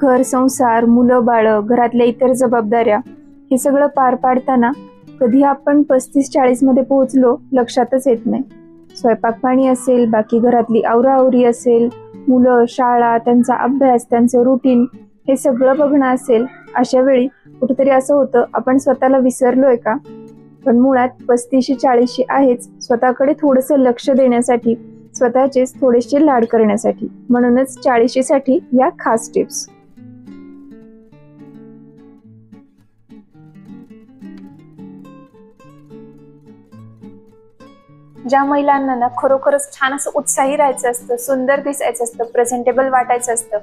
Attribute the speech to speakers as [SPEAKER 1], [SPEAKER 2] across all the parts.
[SPEAKER 1] घर संसार मुलं बाळं घरातल्या इतर जबाबदाऱ्या हे सगळं पार पाडताना कधी आपण पस्तीस चाळीसमध्ये पोहोचलो लक्षातच येत नाही. स्वयंपाक पाणी असेल बाकी घरातली आवराआवरी असेल मुलं शाळा त्यांचा अभ्यास त्यांचं रुटीन हे सगळं बघणं असेल अशा वेळी कुठेतरी असं होतं आपण स्वतःला विसरलोय का? पण मुळात पस्तीसशे चाळीसशी आहेच स्वतःकडे थोडंसं लक्ष देण्यासाठी स्वतःचेच थोडेसे लाड करण्यासाठी म्हणूनच चाळीशीसाठी या खास टिप्स ज्या महिलांना ना खरोखरच छान असं उत्साही राहायचं असतं सुंदर दिसायचं असतं प्रेझेंटेबल वाटायचं असतं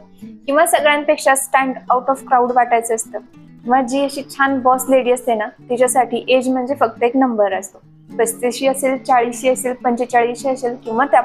[SPEAKER 1] किंवा सगळ्यांपेक्षा स्टँड आउट ऑफ क्राऊड वाटायचं असतं किंवा जी अशी छान बॉस लेडी असते ना तिच्यासाठी एज म्हणजे फक्त एक नंबर असतो. पस्तीशी असेल चाळीशी असेल पंचेचाळीशी असेल किंवा त्या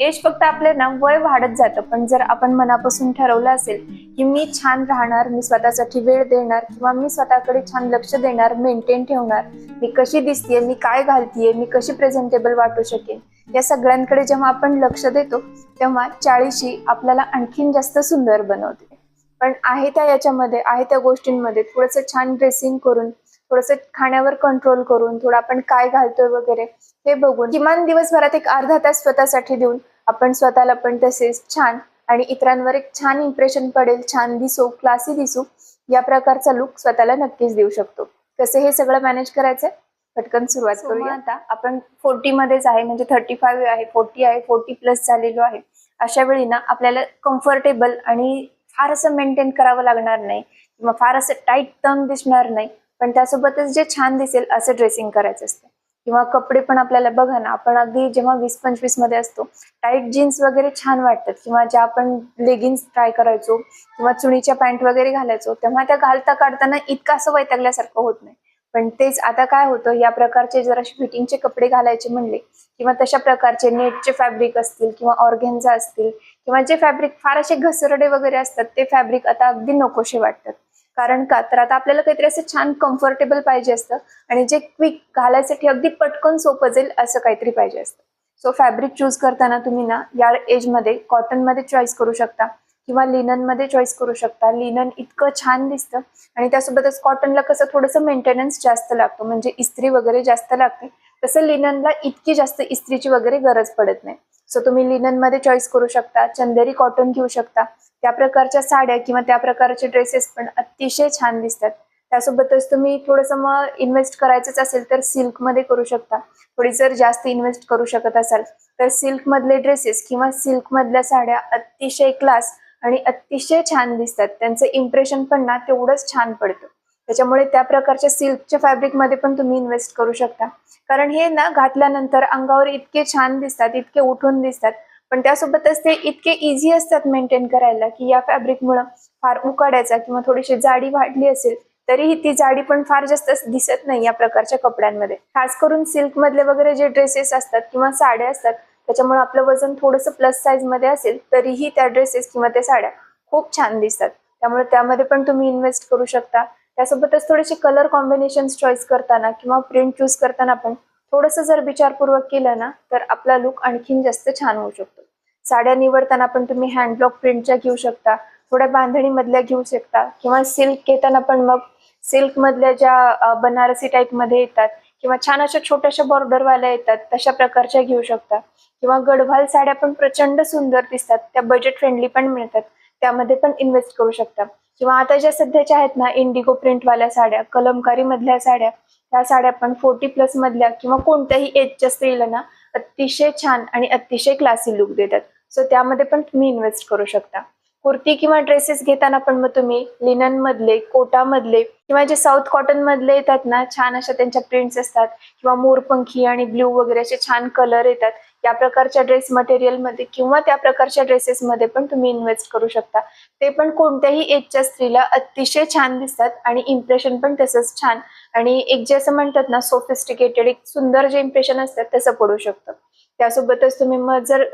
[SPEAKER 1] यश एज फक्त आपले ना वय वाढत जातं पण जर आपण मनापासून ठरवलं असेल की मी छान राहणार मी स्वतःसाठी वेळ देणार किंवा मी स्वतःकडे छान लक्ष देणार मेंटेन ठेवणार मी कशी दिसतीये मी काय घालतीये मी कशी प्रेझेंटेबल वाटू शकेन या सगळ्यांकडे जेव्हा आपण लक्ष देतो तेव्हा चाळीशी आपल्याला आणखीन जास्त सुंदर बनवते. पण आहे त्या याच्यामध्ये आहे त्या गोष्टींमध्ये थोडंसं छान ड्रेसिंग करून थोडंसं खाण्यावर कंट्रोल करून थोडं आपण काय घालतोय वगैरे हे बघून किमान दिवसभरात एक अर्धा तास स्वतःसाठी देऊन आपण स्वतःला पण तसेच छान आणि इतरांवर एक छान इम्प्रेशन पडेल छान दिसू क्लासी दिसू या प्रकारचा लुक स्वतःला नक्कीच देऊ शकतो. कसं हे सगळं मॅनेज करायचंय? पटकन सुरुवात करूया. आता आपण फोर्टी मध्येच आहे म्हणजे थर्टी फाईव्ह आहे फोर्टी आहे फोर्टी प्लस झालेलो आहे. अशा वेळी ना आपल्याला कम्फर्टेबल आणि फार असं मेंटेन करावं लागणार नाही. किंवा फार असं टाईट तंग दिसणार नाही. पण त्यासोबतच जे छान दिसेल असं ड्रेसिंग करायचं असतं. किंवा कपडे पण आपल्याला बघा ना आपण अगदी जेव्हा वीस पंचवीसमध्ये असतो टाईट जीन्स वगैरे छान वाटतात. किंवा ज्या आपण लेगिन्स ट्राय करायचो किंवा चुणीच्या पॅन्ट वगैरे घालायचो तेव्हा त्या घालता काढताना इतकं असं वैतागल्यासारखं होत नाही. पण तेच आता काय होतं या प्रकारचे जर असे फिटिंगचे कपडे घालायचे म्हणले किंवा तशा प्रकारचे नेटचे फॅब्रिक असतील किंवा ऑर्गेन्झा असतील किंवा जे फॅब्रिक फार असे घसरडे वगैरे असतात ते फॅब्रिक आता अगदी नकोशे वाटतात. कारण का? तर आता आपल्याला काहीतरी असं छान कम्फर्टेबल पाहिजे असतं. आणि जे क्विक घालायसाठी अगदी पटकन सोपं जाईल असं काहीतरी पाहिजे असतं. सो फॅब्रिक चूज करताना तुम्ही ना या एजमध्ये कॉटनमध्ये चॉईस करू शकता. किंवा लिननमध्ये चॉईस करू शकता. लिनन इतकं छान दिसतं. आणि त्यासोबतच कॉटनला कसं थोडंसं मेंटेनन्स जास्त लागतो. म्हणजे इस्त्री वगैरे जास्त लागते. तसं लिननला इतकी जास्त इस्त्रीची वगैरे गरज पडत नाही. सो तुम्ही लिननमध्ये चॉईस करू शकता. चंदेरी कॉटन घेऊ शकता. त्या प्रकारच्या साड्या किंवा त्या प्रकारचे ड्रेसेस पण अतिशय छान दिसतात. त्यासोबतच तुम्ही थोडंसं मग इन्व्हेस्ट करायचंच असेल तर सिल्कमध्ये करू शकता. थोडी जर जास्त इन्व्हेस्ट करू शकत असाल तर सिल्क मधले ड्रेसेस किंवा सिल्क मधल्या साड्या अतिशय क्लास आणि अतिशय छान दिसतात. त्यांचं इम्प्रेशन पण ना तेवढंच छान पडतं. त्याच्यामुळे त्या प्रकारच्या सिल्कच्या फॅब्रिकमध्ये पण तुम्ही इन्व्हेस्ट करू शकता. कारण हे ना घातल्यानंतर अंगावर इतके छान दिसतात इतके उठून दिसतात. पण त्यासोबतच ते इतके इझी असतात मेंटेन करायला की या फॅब्रिकमुळं फार उकाड्याचा किंवा थोडीशी जाडी वाढली असेल तरीही ती जाडी पण फार जास्त दिसत नाही या प्रकारच्या कपड्यांमध्ये. खास करून सिल्क मधले वगैरे जे ड्रेसेस असतात किंवा साड्या असतात त्याच्यामुळे आपलं वजन थोडंसं प्लस साईजमध्ये असेल तरीही त्या ड्रेसेस किंवा त्या साड्या खूप छान दिसतात. त्यामुळे त्यामध्ये पण तुम्ही इन्व्हेस्ट करू शकता. त्यासोबतच थोडेसे कलर कॉम्बिनेशन चॉईस करताना किंवा प्रिंट चूज करताना पण थोडस जर विचारपूर्वक केलं ना तर आपला लुक आणखीन जास्त छान होऊ शकतो. साड्या निवडताना पण तुम्ही हँडब्लॉक प्रिंटच्या घेऊ शकता थोड्या बांधणी मधल्या घेऊ शकता किंवा सिल्क घेताना पण मग सिल्क मधल्या ज्या बनारसी टाईपमध्ये येतात किंवा छान अशा छोट्याशा बॉर्डरवाल्या येतात तशा प्रकारच्या घेऊ शकता. किंवा गडवाल साड्या पण प्रचंड सुंदर दिसतात त्या बजेट फ्रेंडली पण मिळतात. त्यामध्ये पण इन्व्हेस्ट करू शकता. किंवा आता ज्या सध्याच्या आहेत ना इंडिगो प्रिंटवाल्या साड्या कलमकारी मधल्या साड्या त्या साड्या पण फोर्टी प्लस मधल्या किंवा कोणत्याही एजच्या स्त्रीला ना अतिशय छान आणि अतिशय क्लासी लुक देतात. सो त्यामध्ये पण तुम्ही इन्व्हेस्ट करू शकता. कुर्ती किंवा ड्रेसेस घेताना पण मग तुम्ही लिनन मधले कोटा मधले किंवा जे साऊथ कॉटन मधले येतात ना छान अशा त्यांच्या प्रिंट्स असतात. किंवा मोरपंखी आणि ब्ल्यू वगैरे असे छान कलर येतात. या प्रकारच्या ड्रेस मटेरियलमध्ये किंवा त्या प्रकारच्या ड्रेसेस मध्ये पण तुम्ही इन्व्हेस्ट करू शकता. ते पण कोणत्याही एजच्या स्त्रीला अतिशय छान दिसतात आणि इम्प्रेशन पण तसंच छान. आणि एक जे असं म्हणतात ना सोफिस्टिकेटेड एक सुंदर जे इम्प्रेशन असतात तसं पडू शकतं. त्यासोबतच तुम्ही मग जर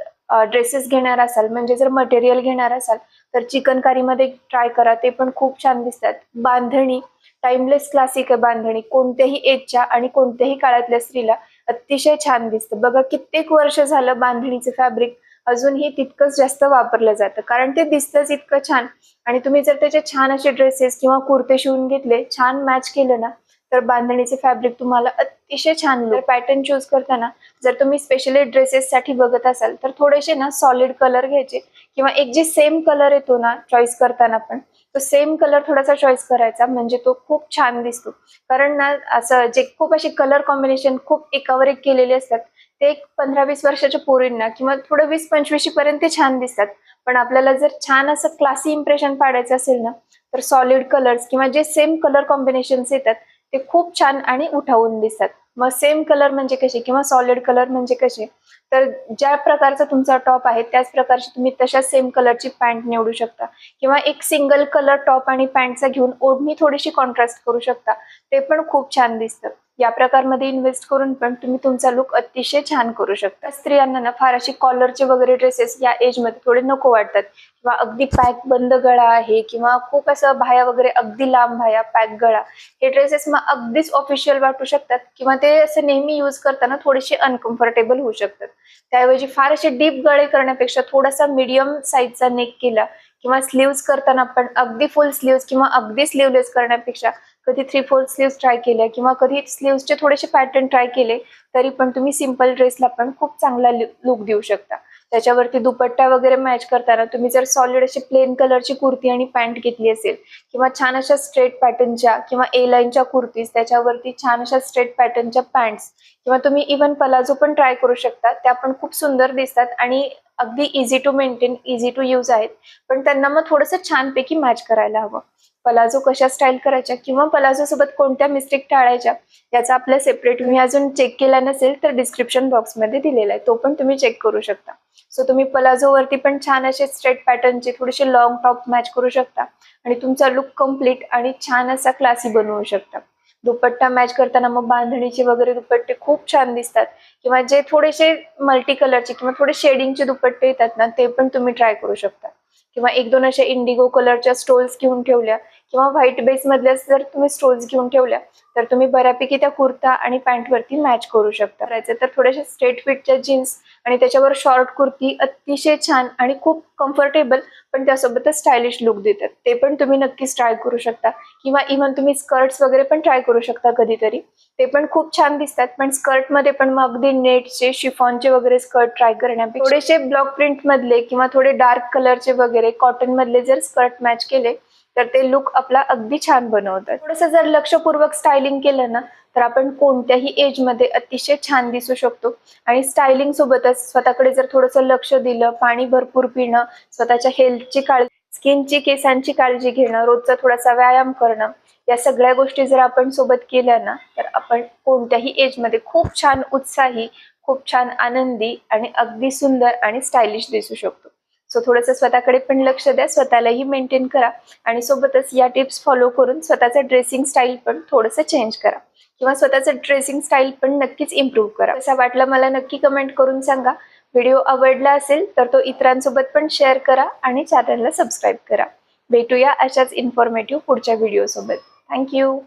[SPEAKER 1] ड्रेसेस घेणार असाल म्हणजे जर मटेरियल घेणार असाल तर चिकनकारीमध्ये ट्राय करा. ते पण खूप छान दिसतात. बांधणी टाइमलेस क्लासिक आहे बांधणी. कोणत्याही एजच्या आणि कोणत्याही काळातल्या स्त्रीला अतिशय छान दिसतं. बघा कित्येक वर्ष झालं बांधणीचे फॅब्रिक अजूनही तितकंच जास्त वापरलं जातं. कारण ते दिसतंच इतकं छान. आणि तुम्ही जर त्याचे छान असे ड्रेसेस किंवा कुर्ते शिवून घेतले छान मॅच केलं ना तर बांधणीचे फॅब्रिक तुम्हाला अतिशय छान पॅटर्न चूज करताना जर तुम्ही स्पेशली ड्रेसेस साठी बघत असाल तर थोडेसे ना सॉलिड कलर घ्यायचे. किंवा एक जे सेम कलर येतो ना चॉईस करताना पण तो सेम कलर थोडासा चॉईस करायचा म्हणजे तो खूप छान दिसतो. कारण ना असं जे खूप असे कलर कॉम्बिनेशन खूप एकावर एक केलेले असतात ते एक पंधरा वीस वर्षाच्या पोरींना किंवा थोडं वीस पंचवीसपर्यंत ते छान दिसतात. पण आपल्याला जर छान असं क्लासी इम्प्रेशन पाडायचं असेल ना तर सॉलिड कलर्स किंवा जे सेम कलर कॉम्बिनेशन्स येतात ते खूप छान आणि उठावून दिसतात. मग सेम कलर म्हणजे कसे किंवा सॉलिड कलर म्हणजे कसे तर ज्या प्रकारचा तुमचा टॉप आहे त्याच प्रकारची तुम्ही तशा सेम कलरची पॅन्ट निवडू शकता. किंवा एक सिंगल कलर टॉप आणि पॅन्टचा घेऊन ओढणी थोडीशी कॉन्ट्रास्ट करू शकता. ते पण खूप छान दिसतं. या प्रकारमध्ये इन्व्हेस्ट करून पण तुम्ही तुमचा लुक अतिशय छान करू शकता. स्त्रियांना ना फार अशी कॉलरचे वगैरे ड्रेसेस या एजमध्ये थोडे नको वाटतात. किंवा अगदी पॅक बंद गळा आहे किंवा खूप असं भाया वगैरे अगदी लांब भाया पॅक गळा हे ड्रेसेस मग अगदीच ऑफिशियल वाटू शकतात. किंवा ते असे नेहमी यूज करताना थोडेसे अनकम्फर्टेबल होऊ शकतात. त्याऐवजी फार असे डीप गळे करण्यापेक्षा थोडासा मीडियम साईजचा नेक केला किंवा स्लीव्स करताना पण अगदी फुल स्लीव्स किंवा अगदी स्लीवलेस करण्यापेक्षा कधी थ्री फोर स्लीव्स ट्राय केल्या किंवा कधी स्लीव्सचे थोडेसे पॅटर्न ट्राय केले तरी पण तुम्ही सिंपल ड्रेसला पण खूप चांगला लुक देऊ शकता. त्याच्यावरती दुपट्टा वगैरे मॅच करताना तुम्ही जर सॉलिड अशी प्लेन कलरची कुर्ती आणि पॅन्ट घेतली असेल किंवा छान अशा स्ट्रेट पॅटर्नच्या किंवा ए लाईनच्या कुर्तीज त्याच्यावरती छान अशा स्ट्रेट पॅटर्नच्या पॅन्ट्स किंवा तुम्ही इव्हन पलाझो पण ट्राय करू शकता त्या पण खूप सुंदर दिसतात आणि अगदी easy to maintain easy to use आहेत. पण त्यांना मग थोडंसं छानपैकी मॅच करायला हवं. पलाझो कशा स्टाईल करायच्या किंवा पलाझो सोबत कोणत्या मिस्टेक टाळायच्या याचा आपल्या सेपरेट तुम्ही अजून चेक केला नसेल तर डिस्क्रिप्शन बॉक्समध्ये दिलेला आहे. तो पण तुम्ही चेक करू शकता. सो तुम्ही पलाझोवरती पण छान असे स्ट्रेट पॅटर्नचे थोडेसे लॉंग टॉप मॅच करू शकता आणि तुमचा लुक कंप्लीट आणि छान असा क्लासी बनवू शकता. दुपट्टा मॅच करताना मग बांधणीचे वगैरे दुपट्टे खूप छान दिसतात किंवा जे थोडेसे मल्टी कलरचे किंवा थोडे शेडिंगचे दुपट्टे येतात ना ते पण तुम्ही ट्राय करू शकता. किंवा एक दोन अशा इंडिगो कलरच्या स्टोल्स घेऊन ठेवल्या किंवा व्हाईट बेस मधल्या जर तुम्ही स्टोल्स घेऊन ठेवल्या तर तुम्ही बऱ्यापैकी त्या कुर्ता आणि पॅन्ट वरती मॅच करू शकता. करायचं तर थोड्याशा स्ट्रेट फिटच्या जीन्स आणि त्याच्यावर शॉर्ट कुर्ती अतिशय छान आणि खूप कम्फर्टेबल पण त्यासोबतच स्टायलिश लुक देतात. ते पण तुम्ही नक्कीच ट्राय करू शकता. किंवा इव्हन तुम्ही स्कर्ट्स वगैरे पण ट्राय करू शकता कधीतरी. ते पण खूप छान दिसतात पण स्कर्टमध्ये पण मग अगदी नेटचे शिफॉनचे वगैरे स्कर्ट ट्राय करण्यापेक्षा. थोडेसे ब्लॉक प्रिंट मधले किंवा थोडे डार्क कलरचे वगैरे कॉटन मधले जर स्कर्ट मॅच केले तर ते लुक आपला अगदी छान बनवतात. थोडंसं जर लक्षपूर्वक स्टायलिंग केलं ना तर आपण कोणत्याही एजमध्ये अतिशय छान दिसू शकतो. आणि स्टायलिंग सोबतच स्वतःकडे जर थोडंसं लक्ष दिलं पाणी भरपूर पिणं स्वतःच्या हेल्थची काळजी स्किनची केसांची काळजी घेणं रोजचा थोडासा व्यायाम करणं या सगळ्या गोष्टी जर आपण सोबत केल्या ना तर आपण कोणत्याही एजमध्ये खूप छान उत्साही खूप छान आनंदी आणि अगदी सुंदर आणि स्टायलिश दिसू शकतो. सो थोडंसं स्वतःकडे पण लक्ष द्या. स्वतःलाही मेंटेन करा. आणि सोबतच या टिप्स फॉलो करून स्वतःचं ड्रेसिंग स्टाईल पण थोडंसं चेंज करा. किंवा स्वतःचं ड्रेसिंग स्टाईल पण नक्कीच इम्प्रूव्ह करा. असं वाटलं मला नक्की कमेंट करून सांगा. व्हिडिओ आवडला असेल तर तो इतरांसोबत पण शेअर करा आणि चॅनलला सबस्क्राईब करा. भेटूया अशाच इन्फॉर्मेटिव्ह पुढच्या व्हिडिओसोबत थँक्यू